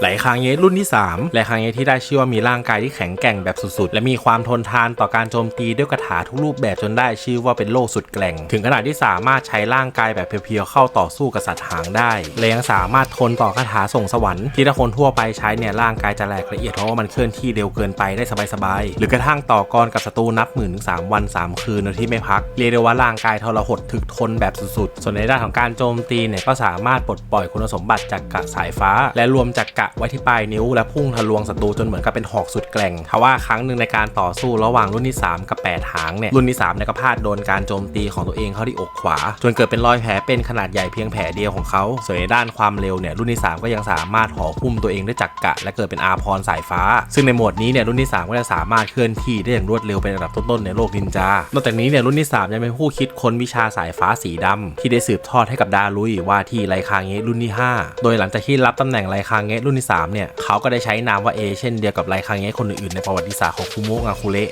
ไหลคางเยสรุ่นที่ 3ไหลคางเยสที่ได้ชื่อว่ามีร่างกายที่แข็งแกร่งแบบสุดๆ และมีความทนทานต่อการโจมตีด้วยคาถาทุกรูปแบบจนได้ชื่อว่าเป็นโลกสุดแกร่ง ถึงขนาดที่สามารถใช้ร่างกายแบบเพียวๆเข้าต่อสู้กับสัตว์หางได้และยังสามารถทนต่อคาถาส่งสวรรค์ที่ถ้าคนทั่วไปใช้เนี่ยร่างกายจะแหลกละเอียดเพราะว่ามันเคลื่อนที่เร็วเกินไปได้สบายๆหรือกระทั่งต่อกรกับศัตรูนับหมื่นถึงสามวันสามคืนโดยที่ไม่พักเรียกได้ว่าร่างกายทรหดถึกทนแบบสุดๆ ส่วนในด้านของการโจมตีเนี่ยก็สามารถปลดปล่อยคุณสมบัติจากกะสายฟ้า และรวมจากกะไว้ที่ปลายนิ้วและพุ่งทะลวงศัตรูจนเหมือนกับเป็นหอกสุดแกร่งทว่าครั้งหนึ่งในการต่อสู้ระหว่างรุ่นที่ 3 กับ 8 หางเนี่ยรุ่นที่3เนี่ยก็พลาดโดนการโจมตีของตัวเองเข้าที่อกขวา จนเกิดเป็นรอยแผลเป็นขนาดใหญ่เพียงแผลเดียวของเขาส่วนในด้านความเร็วเนี่ยรุ่นที่ 3 ก็ยังสามารถห่อหุ้มตัวเองด้วยจักกะ และเกิดเป็นอาพรสายฟ้า ซึ่งในโหมดนี้เนี่ยรุ่นที่ 3 ก็จะสามารถเคลื่อนที่ได้อย่างรวดเร็วเป็นระดับต้นๆในโลกนินจานอกจากนี้เนี่ยรุ่นที่3ยังเป็นผู้คิดค้นวิชาสายฟ้าสีดำที่ได้สืบทอดให้กับดาลุยว่าที่ไรคางเงะรุ่นที่ 5 โดยหลังจากที่รับตำแหน่งไรคางเงะรุ่นที่ 3 เนี่ยเขาก็ได้ใช้นามว่าเอเช่นเดียวกับไรคางเงะคนอื่นๆในประวัติศาสตร์ของคุโมะงาคุเระ